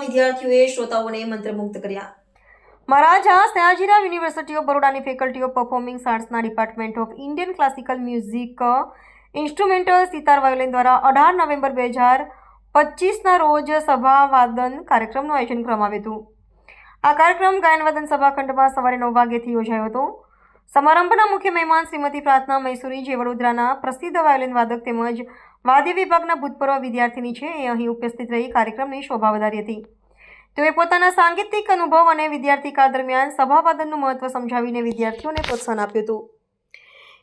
વિદ્યાર્થીઓએ શ્રોતાઓને મંત્રમુગ્ધ કર્યા. મહારાજા સયાજીરાવ યુનિવર્સિટી ઓફ બરોડાની faculty of performing આર્ટ્સના department of Indian classical music instrumental sitar violin દ્વારા અઢાર નવેમ્બર બે હજાર પચીસના રોજ સભાવાદન કાર્યક્રમનું આયોજન કરવામાં આવ્યું હતું. આ કાર્યક્રમ ગાયન વાદન સભાખંડમાં સવારે નવ વાગ્યેથી યોજાયો હતો. સમારંભના મુખ્ય મહેમાન શ્રીમતી પ્રાર્થના મૈસુરી જે વડોદરાના પ્રસિદ્ધ વાયોલિન વાદક તેમજ વાદ્ય વિભાગના ભૂતપૂર્વ વિદ્યાર્થીની છે, એ અહીં ઉપસ્થિત રહી કાર્યક્રમની શોભા વધારી હતી. તેઓએ પોતાના સાંગીતિક અનુભવ અને વિદ્યાર્થી કાળ દરમિયાન સભાવાદનનું મહત્વ સમજાવીને વિદ્યાર્થીઓને પ્રોત્સાહન આપ્યું હતું.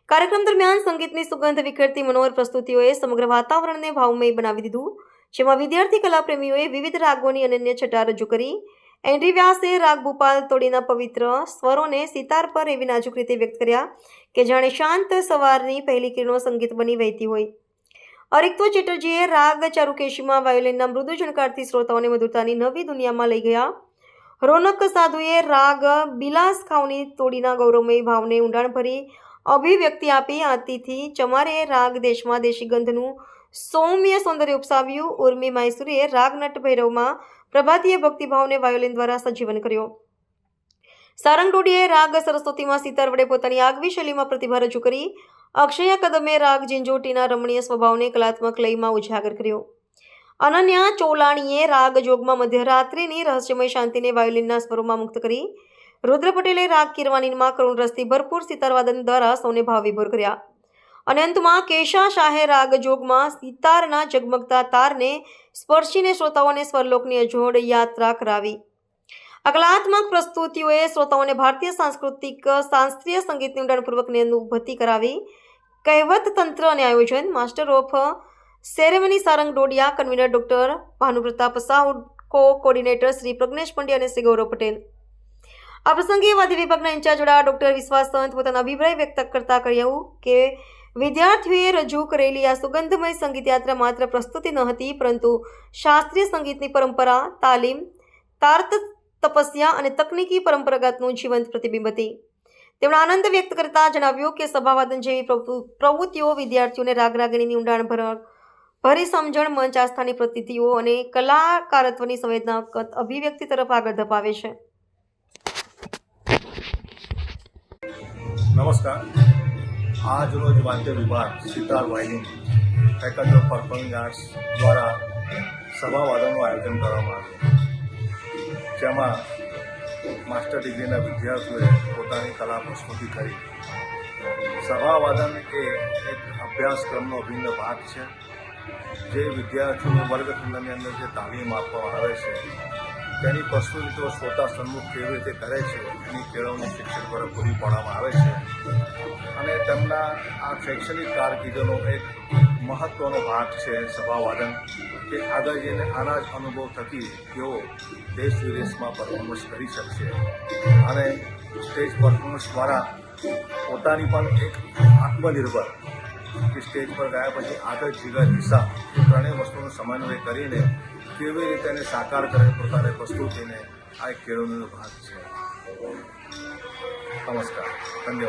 કાર્યક્રમ દરમિયાન સંગીતની સુગંધ વિખેરતી મનોહર પ્રસ્તુતિઓએ સમગ્ર વાતાવરણને ભાવમય બનાવી દીધું, જેમાં વિદ્યાર્થી કલાપ્રેમીઓએ વિવિધ રાગોની અનન્ય છટા રજૂ કરી એન્ડ્રી વ્યાસે રાગ ભૂપાલ તોડીના પવિત્ર સ્વરોને સિતાર પર એવી નાજુક રીતે વ્યક્ત કર્યા કે જાણે શાંત સવારની પહેલી કિરણો સંગીત બની વહેતી હોય. અરિક્તો ચેટર્જીએ રાગ ચારુકેશીમાં વાયોલિનના મૃદુ ઝણકારથી શ્રોતાઓને મધુરતાની નવી દુનિયામાં લઈ ગયા. રોનક સાધુએ રાગ બિલાસ ખાવની તોડીના ગૌરવમય ભાવને ઊંડાણ ભરી અભિવ્યક્તિ આપી આતિથી ચમારે રાગ દેશમાં દેશી ગંધનું સૌમ્ય સૌંદર્ય ઉપસાવ્યું. ઉર્મી મૈસુરીએ રાગ નટ ભૈરવમાં પ્રભાતીય ભક્તિભાવને વાયોલિન દ્વારા સજીવન કર્યો. સારંગ ડોડીએ રાગ સરસ્વતીમાં સિતાર વડે પોતાની આગવી શૈલીમાં પ્રતિભા રજૂ કરી. અક્ષય કદમે રાગ ઝીંઝોટીના રમણીય સ્વભાવને કલાત્મક લયમાં ઉજાગર કર્યો. અનન્યા ચોલાણીએ રાગ જોગમાં મધ્યરાત્રિની રહસ્યમય શાંતિને વાયોલિનના સ્વરોમાં મુક્ત કરી. રુદ્ર પટેલે રાગ કિરવાનીમાં કરુણ રસથી ભરપૂર સિતારવાદન દ્વારા સૌને ભાવ વિભોર કર્યા. અને અંતમાં કેશા શાહે રાગ જોગમાં સિતારના ઝગમગતા તારને સ્પર્શીને શ્રોતાઓને સ્વરલોકની અજોડ યાત્રા કરાવી. અકલાત્મક પ્રસ્તુતિઓએ શ્રોતાઓને ભારતીય સાંસ્કૃતિક, શાસ્ત્રીય સંગીતની ઊંડાણપૂર્વકની અનુભૂતિ કરાવી. કહેવત તંત્ર અને આયોજન, master of ceremony Sarang Dodiya, convener doctor Bhanupratap Sahu co coordinator Shri Pragnesh Pandya અને શ્રી ગૌરવ પટેલ. આ પ્રસંગે વાદ્ય વિભાગના ઇન્ચાર્જ વડા ડોક્ટર વિશ્વાસ સંત પોતાના અભિપ્રાય વ્યક્ત કરતા કહ્યું કે વિદ્યાર્થીઓએ રજૂ કરેલી આ સુગંધમય સંગીત યાત્રા માત્ર પ્રસ્તુતિ ન હતી, પરંતુ શાસ્ત્રીય સંગીતની પરંપરા, તાલીમ, તાર્ત તપસ્યા અને તકનીકી પરંપરાગતનું જીવંત પ્રતિબિંબ હતી. તેમણે આનંદ વ્યક્ત કરતા જણાવ્યું કે સભાવાદન જેવી પ્રવૃત્તિઓ વિદ્યાર્થીઓને રાગ રાગીણીની ઊંડાણ ભર સમજણ, મંચ આસ્થાની પ્રતિથિઓ અને કલાકારત્વની સંવેદનાગત અભિવ્યક્તિ તરફ આગળ ધપાવે છે. નમસ્કાર. આજ રોજ વાદ્ય વિભાગ sitar violin faculty of performing arts દ્વારા સભાવાદનનું આયોજન કરવામાં આવ્યું. જેમાં માસ્ટર ડિગ્રીના વિદ્યાર્થીઓએ પોતાની કલા પ્રસ્તુતિ કરી. સભાવાદન એ એક અભ્યાસક્રમનો અભિન્ન ભાગ છે. જે વિદ્યાર્થીઓને વર્ગખંડની અંદર જે તાલીમ આપવામાં આવે છે તેની પ્રસ્તુતિઓ શ્રોતા સન્મુખ કેવી રીતે કરે છે, એની કેળવણી શિક્ષક દ્વારા પૂરી પાડવામાં આવે છે. અને તેમના આ શૈક્ષણિક કારકિર્દીનો એક મહત્વનો ભાગ છે સભાવાદન, કે આગળ જઈને આના જ અનુભવ થકી તેઓ દેશ વિદેશમાં પરફોર્મન્સ કરી શકશે. અને સ્ટેજ પરફોર્મન્સ દ્વારા પોતાની પણ એક આત્મનિર્ભર કે સ્ટેજ પર ગયા પછી આગળ જીગર દિશા એ ત્રણેય વસ્તુનો સમન્વય કરીને કેવી રીતે એને સાકાર કરે, પોતાને પ્રસ્તુતિને આ એક કેળવણીનો ભાગ છે. નમસ્કાર. ધન્યવાદ.